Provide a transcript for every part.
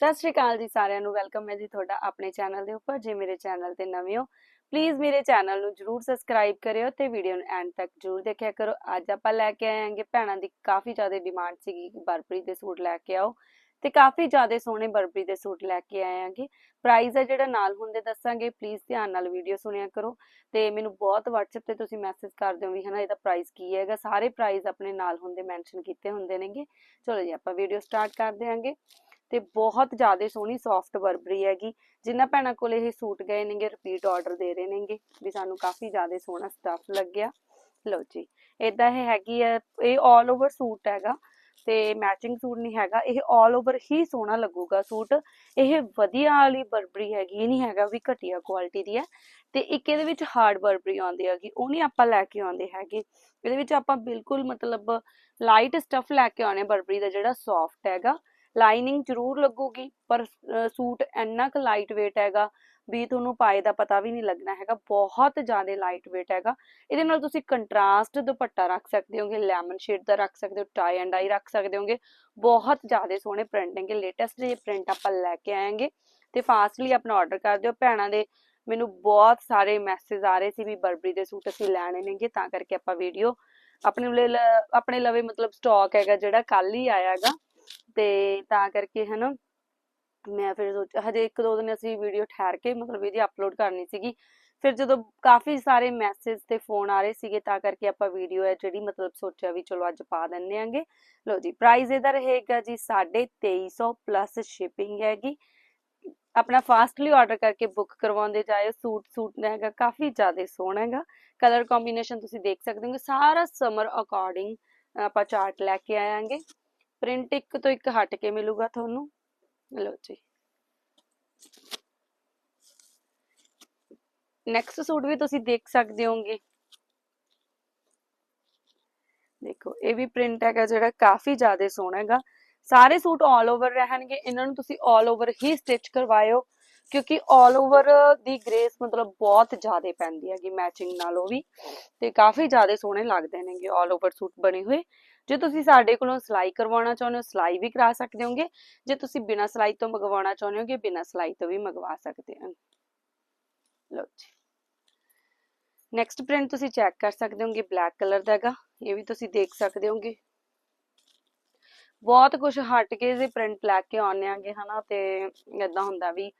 ਸਤਿ ਸ਼੍ਰੀ ਅਕਾਲ ਜੀ ਸਾਰਿਆਂ ਨੂੰ, ਵੈਲਕਮ ਹੈ ਜੀ ਤੁਹਾਡਾ ਆਪਣੇ ਚੈਨਲ ਦੇ ਉੱਪਰ, ਜੇ ਮੇਰੇ ਚੈਨਲ ਤੇ ਨਵੇਂ ਹੋ ਪਲੀਜ਼ ਮੇਰੇ ਚੈਨਲ ਨੂੰ ਜਰੂਰ ਸਬਸਕ੍ਰਾਈਬ ਕਰਿਓ ਤੇ ਵੀਡੀਓ ਨੂੰ ਐਂਡ ਤੱਕ ਜਰੂਰ ਦੇਖਿਆ ਕਰੋ। ਅੱਜ ਆਪਾਂ ਲੈ ਕੇ ਆਏ ਆਂਗੇ ਭੈਣਾਂ ਦੀ ਕਾਫੀ ਜ਼ਿਆਦਾ ਡਿਮਾਂਡ ਸੀਗੀ ਕਿ ਬਰਬਰੀ ਦੇ ਸੂਟ ਲੈ ਕੇ ਆਓ ਤੇ ਕਾਫੀ ਜ਼ਿਆਦਾ ਸੋਹਣੇ ਬਰਬਰੀ ਦੇ ਸੂਟ ਲੈ ਕੇ ਆਏ ਆਂਗੇ ਪ੍ਰਾਈਸ ਹੈ ਜਿਹੜਾ ਨਾਲ ਹੁੰਦੇ ਦੱਸਾਂਗੇ ਪਲੀਜ਼ ਧਿਆਨ ਨਾਲ ਵੀਡੀਓ ਸੁਣਿਆ ਕਰੋ ਤੇ ਮੈਨੂੰ ਬਹੁਤ WhatsApp ਤੇ ਤੁਸੀਂ ਮੈਸੇਜ ਕਰਦੇ ਹੋ ਵੀ ਹਨਾ ਇਹਦਾ ਪ੍ਰਾਈਸ ਕੀ ਹੈਗਾ। ਸਾਰੇ ਪ੍ਰਾਈਸ ਆਪਣੇ ਨਾਲ ਹੁੰਦੇ ਮੈਂਸ਼ਨ ਕੀਤੇ ਹੁੰਦੇ ਨੇਗੇ। ਚਲੋ ਜੀ ਆਪਾਂ ਵੀਡੀਓ ਸਟਾਰਟ ਕਰਦੇ ਆਂਗੇ ਤੇ ਬਹੁਤ ਜ਼ਿਆਦਾ ਸੋਹਣੀ ਸੌਫਟ ਬਰਬਰੀ ਹੈਗੀ। ਜਿਨ੍ਹਾਂ ਭੈਣਾਂ ਕੋਲ ਇਹ ਸੂਟ ਗਏ ਨੇਗੇ ਰਿਪੀਟ ਆਰਡਰ ਦੇ ਰਹੇ ਨੇਗੇ ਵੀ ਸਾਨੂੰ ਕਾਫੀ ਜ਼ਿਆਦਾ ਸੋਹਣਾ ਸਟਫ ਲੱਗਿਆ। ਲਓ ਜੀ ਇਦਾਂ ਇਹ ਹੈਗੀ ਹੈ ਇਹ 올 ਓਵਰ ਸੂਟ ਹੈਗਾ ਤੇ ਮੈਚਿੰਗ ਸੂਟ ਨਹੀਂ ਹੈਗਾ, ਇਹ 올 ਓਵਰ ਹੀ ਸੋਹਣਾ ਲੱਗੂਗਾ ਸੂਟ। ਇਹ ਵਧੀਆ ਵਾਲੀ ਬਰਬਰੀ ਹੈਗੀ, ਇਹ ਨਹੀਂ ਹੈਗਾ ਵੀ ਘਟੀਆ ਕੁਆਲਿਟੀ ਦੀ ਹੈ। ਤੇ ਇੱਕ ਇਹਦੇ ਵਿੱਚ ਹਾਰਡ ਬਰਬਰੀ ਆਉਂਦੀ ਹੈਗੀ, ਉਹ ਨਹੀਂ ਆਪਾਂ ਲੈ ਕੇ ਆਉਂਦੇ ਹੈਗੇ। ਇਹਦੇ ਵਿੱਚ ਆਪਾਂ ਬਿਲਕੁਲ ਮਤਲਬ ਲਾਈਟ ਸਟਫ ਲੈ ਕੇ ਆਉਣੇ ਬਰਬਰੀ ਦਾ ਜਿਹੜਾ ਸੌਫਟ ਹੈਗਾ। ਲਾਈਨਿੰਗ ਜ਼ਰੂਰ ਲੱਗੂਗੀ, ਪਰ ਸੂਟ ਇੰਨਾ ਕੁ ਲਾਈਟ weight ਹੈਗਾ ਵੀ ਤੁਹਾਨੂੰ ਪਾਏ ਦਾ ਪਤਾ ਵੀ ਨਹੀਂ ਲੱਗਣਾ ਹੈਗਾ, ਬਹੁਤ ਜ਼ਿਆਦਾ ਲਾਈਟ weight ਹੈਗਾ। ਇਹਦੇ ਨਾਲ ਤੁਸੀਂ ਕੰਟਰਾਸਟ ਦੁਪੱਟਾ ਰੱਖ ਸਕਦੇ ਹੋਗੇ ਲੈਮਨ ਸ਼ੇਡ ਦਾ ਰੱਖ ਸਕਦੇ ਹੋ ਟਾਈ ਐਂਡ ਆਈ ਰੱਖ ਸਕਦੇ ਹੋਗੇ। ਬਹੁਤ ਜ਼ਿਆਦਾ ਸੋਹਣੇ ਪ੍ਰਿੰਟ ਹੈਗੇ ਲੇਟੈਸਟ ਜੇ ਪ੍ਰਿੰਟ ਆਪਾਂ ਲੈ ਕੇ ਆਏਗੇ ਤੇ ਫਾਸਟਲੀ ਆਪਣਾ ਆਰਡਰ ਕਰ ਦਿਓ। ਭੈਣਾਂ ਦੇ ਮੈਨੂੰ ਬਹੁਤ ਸਾਰੇ ਮੈਸੇਜ ਆ ਰਹੇ ਸੀ ਵੀ ਬਰਬਰੀ ਦੇ ਸੂਟ ਅਸੀਂ ਲੈਣੇ ਨੇਗੇ, ਤਾਂ ਕਰਕੇ ਆਪਾਂ ਵੀਡੀਓ ਆਪਣੇ ਆਪਣੇ ਲਵੇ ਮਤਲਬ ਸਟਾਕ ਹੈਗਾ ਜਿਹੜਾ ਕੱਲ ਹੀ ਆਇਆਗਾ ਤੇ ਤਾਂ ਕਰਕੇ ਹਨਾ ਮੈਂ ਫਿਰ ਸੋਚਿਆ ਹਜੇ ਇੱਕ ਦੋ ਦਿਨ ਅਸੀਂ ਵੀਡੀਓ ਠਹਿਰ ਕੇ ਮਤਲਬ ਇਹਦੀ ਅਪਲੋਡ ਕਰਨੀ ਸੀਗੀ। ਫਿਰ ਜਦੋਂ ਕਾਫੀ ਸਾਰੇ ਮੈਸੇਜ ਤੇ ਫੋਨ ਆ ਰਹੇ ਸੀਗੇ, ਤਾਂ ਕਰਕੇ ਆਪਾਂ ਵੀਡੀਓ ਹੈ ਜਿਹੜੀ ਮਤਲਬ ਸੋਚਿਆ ਵੀ ਚਲੋ ਅੱਜ ਪਾ ਦਿੰਨੇ ਆਂਗੇ। ਲਓ ਜੀ ਪ੍ਰਾਈਸ ਇਹਦਾ ਰਹੇਗਾ ਜੀ 2350 ਪਲੱਸ ਸ਼ਿਪਿੰਗ ਹੈਗੀ। ਆਪਣਾ ਫਾਸਟਲੀ ਆਰਡਰ ਕਰਕੇ ਬੁੱਕ ਕਰਵਾਉਂਦੇ ਜਾਇਓ। ਸੂਟ ਸੂਟ ਹੈਗਾ ਕਾਫੀ ਜ਼ਿਆਦਾ ਸੋਹਣਾ ਹੈਗਾ। ਕਲਰ ਕੰਬੀਨੇਸ਼ਨ ਤੁਸੀਂ ਦੇਖ ਸਕਦੇ ਹੋ। ਸਾਰਾ ਸਮਰ ਅਕੋਰਡਿੰਗ ਆਪਾਂ ਚਾਰਟ ਲੈ ਕੇ ਆਵਾਂਗੇ ਪ੍ਰਿੰਟ ਇੱਕ ਤੋਂ ਇੱਕ ਹਟ ਕੇ ਮਿਲੂਗਾ ਤੁਹਾਨੂੰ ਲਓ ਜੀ ਨੈਕਸਟ ਸੂਟ ਵੀ ਤੁਸੀਂ ਦੇਖ ਸਕਦੇ ਹੋਗੇ ਦੇਖੋ ਇਹ ਵੀ ਪ੍ਰਿੰਟ ਹੈਗਾ ਜਿਹੜਾ ਕਾਫੀ ਜ਼ਿਆਦਾ ਸੋਹਣਾ ਹੈਗਾ ਸਾਰੇ ਸੂਟ 올 ਓਵਰ ਰਹਿਣਗੇ ਇਹਨਾਂ ਨੂੰ ਤੁਸੀਂ 올 ਓਵਰ ਹੀ ਸਟਿਚ ਕਰਵਾਇਓ ਕਿਉਂਕਿ 올 ਓਵਰ ਦੀ ਗ੍ਰੇਸ ਮਤਲਬ ਬਹੁਤ ਜ਼ਿਆਦਾ ਪੈਂਦੀ ਹੈਗੀ ਮੈਚਿੰਗ ਨਾਲੋਂ ਵੀ ਤੇ ਕਾਫੀ ਜ਼ਿਆਦਾ ਸੋਹਣੇ ਲੱਗਦੇ ਨੇਗੇ 올 ਓਵਰ ਸੂਟ ਬਣੇ ਹੋਏ ਜੇ ਤੁਸੀਂ ਸਾਡੇ ਕੋਲੋਂ ਸਿਲਾਈ ਕਰਵਾਉਣਾ ਚਾਹੁੰਦੇ ਹੋ, ਸਿਲਾਈ ਵੀ ਕਰਾ ਸਕਦੇ ਹੋਗੇ। ਜੇ ਤੁਸੀਂ ਬਿਨਾਂ ਸਿਲਾਈ ਤੋਂ ਮੰਗਵਾਉਣਾ ਚਾਹੁੰਦੇ ਹੋਗੇ, ਬਿਨਾਂ ਸਿਲਾਈ ਤੋਂ ਵੀ ਮੰਗਵਾ ਸਕਦੇ ਹੋ। ਲਓ ਜੀ। ਨੈਕਸਟ ਪ੍ਰਿੰਟ ਤੁਸੀਂ ਚੈੱਕ ਕਰ ਸਕਦੇ ਹੋਗੇ ਬਲੈਕ ਕਲਰ ਦਾ ਹੈਗਾ। ਇਹ ਵੀ ਤੁਸੀਂ ਦੇਖ ਸਕਦੇ ਹੋਗੇ। ਬਹੁਤ ਕੁਝ ਹਟ ਕੇ ਜੇ ਪ੍ਰਿੰਟ ਲੈ ਕੇ ਆਉਂਦੇ ਆਂਗੇ, ਹਨਾ, ਤੇ ਇਦਾਂ ਹੁੰਦਾ ਵੀ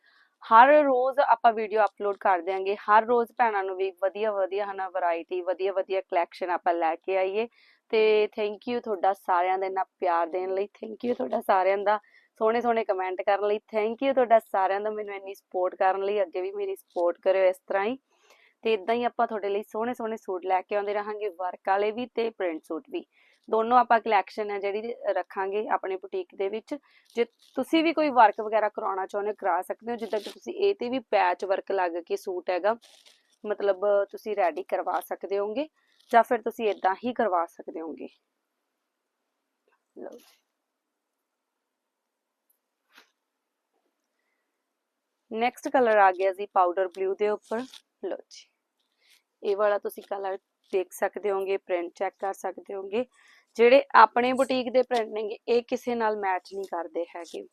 ਹਰ ਰੋਜ਼ ਆਪਾਂ ਵੀਡੀਓ ਅਪਲੋਡ ਕਰ ਦਿਆਂਗੇ ਹਰ ਰੋਜ਼ ਭੈਣਾਂ ਨੂੰ ਵੀ ਵਧੀਆ ਵਧੀਆ ਹਨਾ ਵੈਰਾਈਟੀ ਵਧੀਆ ਵਧੀਆ ਕਲੈਕਸ਼ਨ ਆਪਾਂ ਲੈ ਕੇ ਆਈਏ। ਤੇ ਥੈਂਕ ਯੂ ਤੁਹਾਡਾ ਸਾਰਿਆਂ ਦਾ ਇੰਨਾ ਪਿਆਰ ਦੇਣ ਲਈ ਥੈਂਕ ਯੂ ਤੁਹਾਡਾ ਸਾਰਿਆਂ ਦਾ ਸੋਹਣੇ ਸੋਹਣੇ ਕਮੈਂਟ ਕਰਨ ਲਈ ਥੈਂਕ ਯੂ ਤੁਹਾਡਾ ਸਾਰਿਆਂ ਦਾ ਮੈਨੂੰ ਇੰਨੀ ਸਪੋਰਟ ਕਰਨ ਲਈ, ਅੱਗੇ ਵੀ ਮੇਰੀ ਸਪੋਰਟ ਕਰਿਓ ਇਸ ਤਰ੍ਹਾਂ ਹੀ। ਤੇ ਇਦਾਂ ਹੀ ਆਪਾਂ ਤੁਹਾਡੇ ਲਈ ਸੋਹਣੇ ਸੋਹਣੇ ਸੂਟ ਲੈ ਕੇ ਆਉਂਦੇ ਰਹਾਂਗੇ ਵਰਕ ਵਾਲੇ ਵੀ ਤੇ ਪ੍ਰਿੰਟ ਸੂਟ ਵੀ। ਦੋਨੋਂ ਆਪਾਂ ਕਲੈਕਸ਼ਨ ਹੈ ਜਿਹੜੀ ਰੱਖਾਂਗੇ ਆਪਣੇ ਬੁਟੀਕ ਦੇ ਵਿੱਚ। ਜੇ ਤੁਸੀਂ ਵੀ ਕੋਈ ਵਰਕ ਵਗੈਰਾ ਕਰਾਉਣਾ ਚਾਹੁੰਦੇ ਹੋ, ਕਰਾ ਸਕਦੇ ਹੋ, ਜਿੱਦਾਂ ਕਿ ਤੁਸੀਂ ਇਹ ਤੇ ਵੀ ਪੈਚ ਵਰਕ ਲੱਗ ਕੇ ਸੂਟ ਹੈਗਾ, ਮਤਲਬ ਤੁਸੀਂ ਰੈਡੀ ਕਰਵਾ ਸਕਦੇ ਹੋਗੇ ਜਾਂ ਫਿਰ ਤੁਸੀਂ ਇਦਾਂ ਹੀ ਕਰਵਾ ਸਕਦੇ ਹੋਗੇ? ਲਓ ਨੈਕਸਟ ਕਲਰ ਆ ਗਿਆ ਜੀ ਪਾਊਡਰ ਬਲੂ ਦੇ ਉੱਪਰ। ਲਓ ਜੀ। ਇਹ ਵਾਲਾ ਤੁਸੀਂ ਕਲਰ ਦੇਖ ਸਕਦੇ ਹੋਗੇ ਪ੍ਰਿੰਟ ਚੈੱਕ ਕਰ ਸਕਦੇ ਹੋਗੇ। ਜਿਹੜੇ ਆਪਣੇ ਬੁਟੀਕ ਦੇ ਪ੍ਰਿੰਟ ਨੇਗੇ, ਇਹ ਕਿਸੇ ਨਾਲ ਮੈਚ ਨਹੀਂ ਕਰਦੇ ਹੈਗੇ।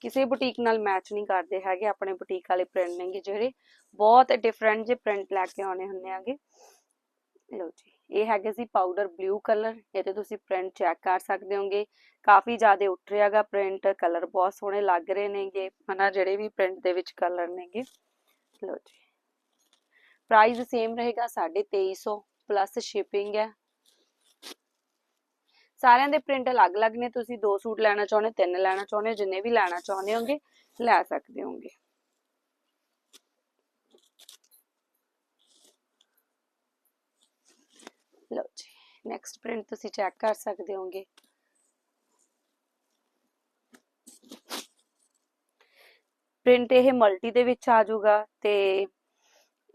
ਕਿਸੇ ਬੁਟੀਕ ਨਾਲ ਮੈਚ ਨਹੀਂ ਕਰਦੇ ਹੈਗੇ ਆਪਣੇ ਬੁਟੀਕ ਵਾਲੇ ਪ੍ਰਿੰਟ ਨੇਗੇ ਜਿਹੜੇ। ਬਹੁਤ ਡਿਫਰੈਂਟ ਜੇ ਪ੍ਰਿੰਟ ਲੈ ਕੇ ਆਉਣੇ ਹੁੰਦੇ ਆਗੇ ਲਓ ਜੀ, ਇਹ ਹੈਗਾ ਸੀ ਪਾਊਡਰ ਬਲੂ ਕਲਰ ਇਹ ਤੇ ਤੁਸੀਂ ਪ੍ਰਿੰਟ ਚੈੱਕ ਕਰ ਸਕਦੇ ਹੋਗੇ। ਕਾਫੀ ਜ਼ਿਆਦਾ ਉੱਠ ਰਿਹਾਗਾ ਪ੍ਰਿੰਟ ਕਲਰ ਬਹੁਤ ਸੋਹਣੇ ਲੱਗ ਰਹੇ ਨੇਗੇ, ਹਨਾ, ਜਿਹੜੇ ਵੀ ਪ੍ਰਿੰਟ ਦੇ ਵਿੱਚ ਕਲਰ ਨੇਗੇ। ਲਓ ਜੀ ਪ੍ਰਾਈਸ ਸੇਮ ਰਹੇਗਾ 2350 ਪਲੱਸ ਸ਼ਿਪਿੰਗ ਹੈ। ਸਾਰਿਆਂ ਦੇ ਪ੍ਰਿੰਟ ਅਲੱਗ-ਅਲੱਗ ਨੇ, ਤੁਸੀਂ ਦੋ ਸੂਟ ਲੈਣਾ ਚਾਹੁੰਦੇ, ਤਿੰਨ ਲੈਣਾ ਚਾਹੁੰਦੇ, ਜਿੰਨੇ ਵੀ ਲੈਣਾ ਚਾਹੁੰਦੇ ਹੋਗੇ, ਲੈ ਸਕਦੇ ਹੋਗੇ। ਲਓ ਜੀ ਨੈਕਸਟ ਪ੍ਰਿੰਟ ਤੁਸੀਂ ਚੈੱਕ ਕਰ ਸਕਦੇ ਹੋਗੇ ਪ੍ਰਿੰਟ ਇਹ ਮਲਟੀ ਦੇ ਵਿੱਚ ਆ ਜਾਊਗਾ ਤੇ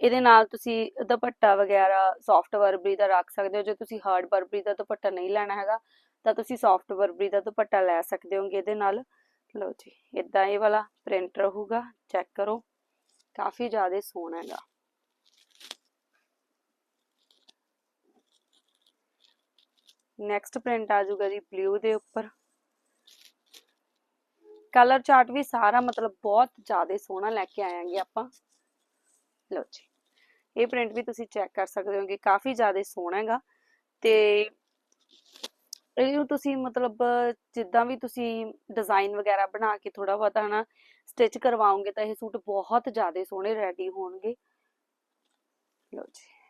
ਇਹਦੇ ਨਾਲ ਤੁਸੀਂ ਦੁਪੱਟਾ ਵਗੈਰਾ ਸੌਫਟ ਬਰਬਰੀ ਦਾ ਰੱਖ ਸਕਦੇ ਹੋ। ਜੇ ਤੁਸੀਂ ਹਾਰਡ ਬਰਬਰੀ ਦਾ ਦੁਪੱਟਾ ਨਹੀਂ ਲੈਣਾ ਹੈਗਾ, ਤਾਂ ਤੁਸੀਂ ਸੌਫਟ ਵਰਬਰੀ ਦਾ ਦੁਪੱਟਾ ਲੈ ਸਕਦੇ ਹੋਗੇ ਇਹਦੇ ਨਾਲ। ਲਓ ਜੀ ਇਦਾਂ ਇਹ ਵਾਲਾ ਪ੍ਰਿੰਟ ਰਹੂਗਾ ਚੈੱਕ ਕਰੋ। ਕਾਫੀ ਜ਼ਿਆਦਾ ਸੋਹਣਾ ਹੈਗਾ। ਨੈਕਸਟ ਪ੍ਰਿੰਟ ਆ ਜਾਊਗਾ ਜੀ ਬਲੂ ਦੇ ਉੱਪਰ। ਕਲਰ ਚਾਰਟ ਵੀ ਸਾਰਾ ਮਤਲਬ ਬਹੁਤ ਜ਼ਿਆਦਾ ਸੋਹਣਾ ਲੈ ਕੇ ਆਏਾਂਗੇ ਆਪਾਂ। ਲਓ ਜੀ, ਇਹ ਪ੍ਰਿੰਟ ਵੀ ਤੁਸੀਂ ਚੈੱਕ ਕਰ ਸਕਦੇ ਹੋਗੇ, ਕਾਫੀ ਜ਼ਿਆਦਾ ਸੋਹਣਾ ਹੈਗਾ। ਤੇ ਇਹਨੂੰ ਤੁਸੀਂ ਮਤਲਬ ਜਿੱਦਾਂ ਵੀ ਤੁਸੀਂ ਡਿਜ਼ਾਈਨ ਵਗੈਰਾ ਬਣਾ ਕੇ ਥੋੜਾ ਬਹੁਤਾ ਹਨਾ ਸਟਿਚ ਕਰਵਾਓਗੇ ਤਾਂ ਇਹ ਸੂਟ ਬਹੁਤ ਜ਼ਿਆਦਾ ਸੋਹਣੇ ਰੈਡੀ ਹੋਣਗੇ। ਲਓ ਜੀ।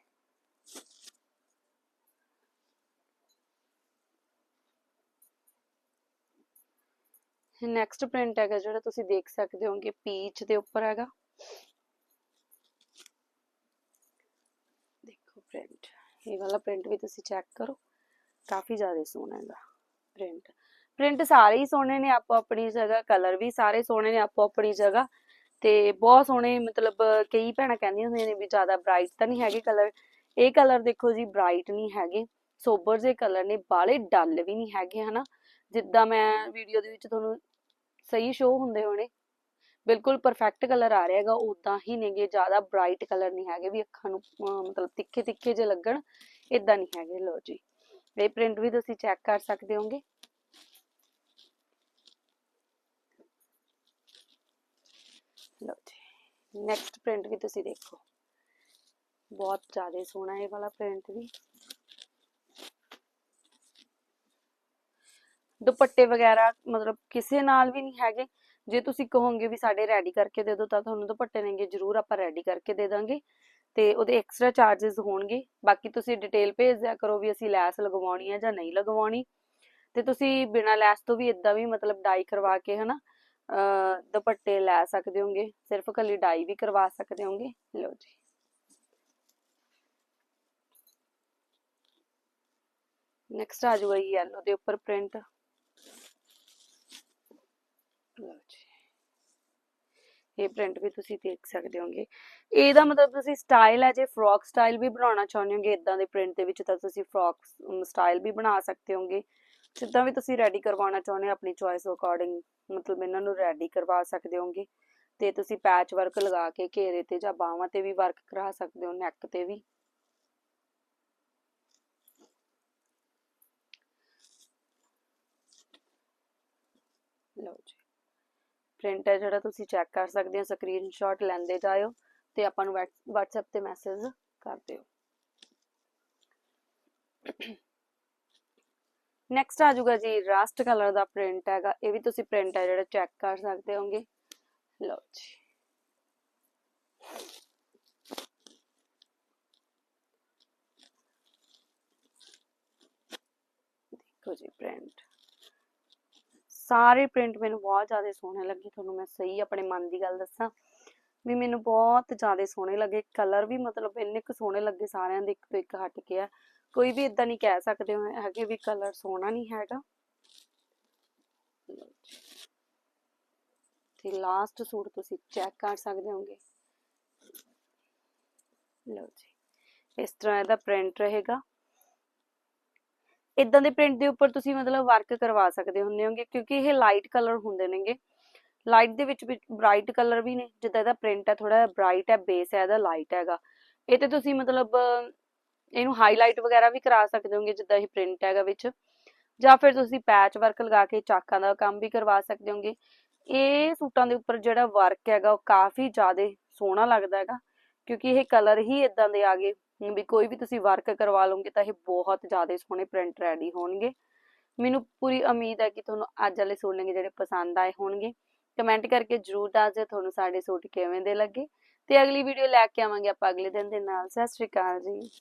ਨੈਕਸਟ ਪ੍ਰਿੰਟ ਹੈਗਾ ਜਿਹੜਾ ਤੁਸੀਂ ਦੇਖ ਸਕਦੇ ਹੋਗੇ ਪੀਚ ਦੇ ਉੱਪਰ ਹੈਗਾ। ਦੇਖੋ ਪ੍ਰਿੰਟ ਇਹ ਵਾਲਾ ਪ੍ਰਿੰਟ ਵੀ ਤੁਸੀਂ ਚੈੱਕ ਕਰੋ। ਕਾਫੀ ਜ਼ਿਆਦਾ ਸੋਹਣਾ ਹੈਗਾ ਪ੍ਰਿੰਟ ਪ੍ਰਿੰਟ ਸਾਰੇ ਹੀ ਸੋਹਣੇ ਨੇ, ਆਪੋ ਆਪਣੀ ਜਗ੍ਹਾ ਕਲਰ ਵੀ ਸਾਰੇ ਸੋਹਣੇ ਨੇ, ਆਪੋ ਆਪਣੀ ਜਗ੍ਹਾ। ਤੇ ਬਹੁਤ ਸੋਹਣੇ, ਮਤਲਬ ਕਈ ਭੈਣਾਂ ਕਹਿੰਦੀਆਂ ਹੁੰਦੀਆਂ ਨੇ ਵੀ ਜ਼ਿਆਦਾ ਬ੍ਰਾਈਟ ਤਾਂ ਨਹੀਂ ਹੈਗੇ ਕਲਰ ਇਹ ਕਲਰ ਦੇਖੋ ਜੀ ਬ੍ਰਾਈਟ ਨਹੀਂ ਹੈਗੇ। ਸੋਬਰ ਜੇ ਕਲਰ ਨੇ ਬਾਲੇ ਡੱਲ ਵੀ ਨਹੀਂ ਹੈਗੇ, ਹਨਾ। ਜਿੱਦਾਂ ਮੈਂ ਵੀਡੀਓ ਦੇ ਵਿੱਚ ਤੁਹਾਨੂੰ ਸਹੀ ਸ਼ੋ ਹੁੰਦੇ ਹੋਣੇ। ਬਿਲਕੁਲ ਪਰਫੈਕਟ ਕਲਰ ਆ ਰਿਹਾ ਹੈਗਾ ਉਦਾਂ ਹੀ ਨੇਗੇ, ਜ਼ਿਆਦਾ ਬ੍ਰਾਈਟ ਕਲਰ ਨਹੀਂ ਹੈਗੇ ਵੀ ਅੱਖਾਂ ਨੂੰ, ਅਹ ਮਤਲਬ ਤਿੱਖੇ ਤਿੱਖੇ ਜੇ ਲੱਗਣ ਇਦਾਂ ਨਹੀਂ ਹੈਗੇ ਲੋ ਜੀ। ਇਹ ਪ੍ਰਿੰਟ ਵੀ ਤੁਸੀਂ ਚੈੱਕ ਕਰ ਸਕਦੇ ਹੋਗੇ। ਲਓ ਜੀ ਨੈਕਸਟ ਪ੍ਰਿੰਟ ਵੀ ਤੁਸੀਂ ਦੇਖੋ। ਬਹੁਤ ਜ਼ਿਆਦਾ ਸੋਹਣਾ ਇਹ ਵਾਲਾ ਪ੍ਰਿੰਟ ਵੀ। ਦੁਪੱਟੇ ਵਗੈਰਾ, ਮਤਲਬ ਕਿਸੇ ਨਾਲ ਵੀ ਨਹੀਂ ਹੈਗੇ। ਜੇ ਤੁਸੀਂ ਕਹੋਗੇ ਵੀ ਸਾਡੇ ਰੈਡੀ ਕਰਕੇ ਦੇ ਦਿਓ, ਤਾਂ ਤੁਹਾਨੂੰ ਦੁਪੱਟੇ ਨੇਗੇ ਜਰੂਰ ਆਪਾਂ ਰੈਡੀ ਕਰਕੇ ਦੇ ਦਾਂਗੇ। ਤੇ ਉਹਦੇ ਐਕਸਟਰਾ ਚਾਰजेस ਹੋਣਗੇ। ਬਾਕੀ ਤੁਸੀਂ ਡਿਟੇਲ ਭੇਜ ਦਿਆ ਕਰੋ ਵੀ ਅਸੀਂ ਲੈਸ ਲਗਵਾਉਣੀ ਹੈ ਜਾਂ ਨਹੀਂ ਲਗਵਾਉਣੀ। ਤੇ ਤੁਸੀਂ ਬਿਨਾਂ ਲੈਸ ਤੋਂ ਵੀ ਇਦਾਂ ਵੀ ਮਤਲਬ ਡਾਈ ਕਰਵਾ ਕੇ, ਹਨਾ ਦੁਪੱਟੇ ਲੈ ਸਕਦੇ ਹੋਗੇ। ਸਿਰਫ ਕੱਲੀ ਡਾਈ ਵੀ ਕਰਵਾ ਸਕਦੇ ਹੋਗੇ। ਲਓ ਜੀ। ਨੈਕਸਟ ਆ ਜਾਊਗਾ ਯੈਲੋ ਦੇ ਉੱਪਰ ਪ੍ਰਿੰਟ ਲਓ ਜੀ। ਇਹ ਪ੍ਰਿੰਟ ਵੀ ਤੁਸੀਂ ਦੇਖ ਸਕਦੇ ਹੋਗੇ। ਇਹਦਾ ਮਤਲਬ ਤੁਸੀਂ ਸਟਾਈਲ ਹੈ, ਜੇ ਫਰੋਕ ਸਟਾਈਲ ਵੀ ਬਣਾਉਣਾ ਚਾਹੁੰਦੇ ਹੋਗੇ ਇਦਾਂ ਦੇ ਪ੍ਰਿੰਟ ਦੇ ਵਿੱਚ ਤਾਂ ਤੁਸੀਂ ਫਰੋਕ ਸਟਾਈਲ ਵੀ ਬਣਾ ਸਕਦੇ ਹੋਗੇ। ਜਿੱਦਾਂ ਵੀ ਤੁਸੀਂ ਰੈਡੀ ਕਰਵਾਉਣਾ ਚਾਹੁੰਦੇ ਆਪਣੀ ਚੋਇਸ ਅਕੋਰਡਿੰਗ ਮਤਲਬ ਇਹਨਾਂ ਨੂੰ ਰੈਡੀ ਕਰਵਾ ਸਕਦੇ ਹੋਗੇ। ਤੇ ਤੁਸੀਂ ਪੈਚ ਵਰਕ ਲਗਾ ਕੇ ਘੇਰੇ ਤੇ ਜਾਂ ਬਾਹਾਂ ਤੇ ਵੀ ਵਰਕ ਕਰਾ ਸਕਦੇ ਹੋ ਨੈਕ ਤੇ ਵੀ। ਲਓ ਜੀ। ਪ੍ਰਿੰਟ ਹੈ ਜਿਹੜਾ ਤੁਸੀਂ ਚੈੱਕ ਕਰ ਸਕਦੇ ਹੋ ਸਕਰੀਨਸ਼ਾਟ ਲੈਂਦੇ ਜਾਇਓ ਤੇ ਆਪਾਂ ਨੂੰ WhatsApp ਤੇ ਮੈਸੇਜ ਕਰ ਦਿਓ। ਨੈਕਸਟ ਆ ਜਾਊਗਾ ਜੀ ਰਸਟ ਕਲਰ ਦਾ ਪ੍ਰਿੰਟ ਹੈਗਾ, ਇਹ ਵੀ ਤੁਸੀਂ ਪ੍ਰਿੰਟ ਹੈ ਜਿਹੜਾ ਚੈੱਕ ਕਰ ਸਕਦੇ ਹੋਗੇ। ਲਓ ਜੀ। ਦੇਖੋ ਜੀ ਪ੍ਰਿੰਟ ਸਾਰੇ ਪ੍ਰਿੰਟ ਮੈਨੂੰ ਬਹੁਤ ਜ਼ਿਆਦਾ ਸੋਹਣੇ ਲੱਗੇ, ਤੁਹਾਨੂੰ ਮੈਂ ਸਹੀ ਆਪਣੇ ਮਨ ਦੀ ਗੱਲ ਦੱਸਾਂ। ਵੀ ਮੈਨੂੰ ਬਹੁਤ ਜ਼ਿਆਦਾ ਸੋਹਣੇ ਲੱਗੇ ਕਲਰ ਵੀ ਮਤਲਬ ਇੰਨੇ ਕੁ ਸੋਹਣੇ ਲੱਗੇ ਸਾਰਿਆਂ ਦੇ ਇੱਕ ਤੋਂ ਇੱਕ ਹਟ ਕੇ ਆ। ਕੋਈ ਵੀ ਇਦਾਂ ਨਹੀਂ ਕਹਿ ਸਕਦੇ ਹੋ ਹੈਗੇ ਵੀ ਕਲਰ ਸੋਹਣਾ ਨਹੀਂ ਹੈਗਾ। ਤੇ ਲਾਸਟ ਸੂਟ ਤੁਸੀਂ ਚੈੱਕ ਕਰ ਸਕਦੇ ਹੋਗੇ। ਲਓ ਜੀ। ਇਸ ਤਰ੍ਹਾਂ ਇਹਦਾ ਪ੍ਰਿੰਟ ਰਹੇਗਾ। ਇਦਾਂ ਦੇ ਪ੍ਰਿੰਟ ਦੇ ਉੱਪਰ ਤੁਸੀਂ ਮਤਲਬ ਵਰਕ ਕਰਵਾ ਸਕਦੇ ਹੁੰਦੇ ਹੋਗੇ, ਕਿਉਂਕਿ ਇਹ ਲਾਈਟ ਕਲਰ ਹੁੰਦੇ ਨੇਗੇ। ਲਾਈਟ ਦੇ ਵਿੱਚ ਬ੍ਰਾਈਟ ਕਲਰ ਵੀ ਨੇ, ਜਿੱਦਾਂ ਇਹਦਾ ਪ੍ਰਿੰਟ ਹੈ ਥੋੜਾ ਬ੍ਰਾਈਟ ਹੈ ਬੇਸ ਹੈ, ਇਹਦਾ ਲਾਈਟ ਹੈਗਾ। ਇਹ ਤੇ ਤੁਸੀਂ ਮਤਲਬ, ਇਹਨੂੰ ਹਾਈਲਾਈਟ ਵਗੈਰਾ ਵੀ ਕਰਾ ਸਕਦੇ ਹੋਗੇ, ਜਿੱਦਾਂ ਇਹ ਪ੍ਰਿੰਟ ਹੈਗਾ ਵਿੱਚ। ਜਾਂ ਫਿਰ ਤੁਸੀਂ ਪੈਚ ਵਰਕ ਲਗਾ ਕੇ ਚਾਕਾਂ ਦਾ ਕੰਮ ਵੀ ਕਰਵਾ ਸਕਦੇ ਹੋਗੇ। ਇਹ ਸੂਟਾਂ ਦੇ ਉੱਪਰ ਜਿਹੜਾ ਵਰਕ ਹੈਗਾ, ਉਹ ਕਾਫੀ ਜ਼ਿਆਦਾ ਸੋਹਣਾ ਲੱਗਦਾ ਹੈਗਾ, ਕਿਉਂਕਿ ਇਹ ਕਲਰ ਹੀ ਇਦਾਂ ਦੇ ਆ ਗਏ। ਵੀ ਕੋਈ ਵੀ ਤੁਸੀਂ ਵਰਕ ਕਰਵਾ ਲਓਗੇ ਤਾਂ ਇਹ ਬਹੁਤ ਜ਼ਿਆਦਾ ਸੋਹਣੇ ਪ੍ਰਿੰਟ ਰੈਡੀ ਹੋਣਗੇ। ਮੈਨੂੰ ਪੂਰੀ ਉਮੀਦ ਹੈ ਕਿ ਤੁਹਾਨੂੰ ਅੱਜ ਵਾਲੇ ਸੂਟ ਨੇ ਜਿਹੜੇ ਪਸੰਦ ਆਏ ਹੋਣਗੇ। ਕਮੈਂਟ ਕਰਕੇ ਜਰੂਰ ਦੱਸ ਦਿਓ ਤੁਹਾਨੂੰ ਸਾਡੇ ਸੂਟ ਕਿਵੇਂ ਦੇ ਲੱਗੇ। ਤੇ ਅਗਲੀ ਵੀਡੀਓ ਲੈ ਕੇ ਆਵਾਂਗੇ ਆਪਾਂ ਅਗਲੇ ਦਿਨ ਦੇ ਨਾਲ। ਸਤਿ ਸ਼੍ਰੀ ਅਕਾਲ ਜੀ।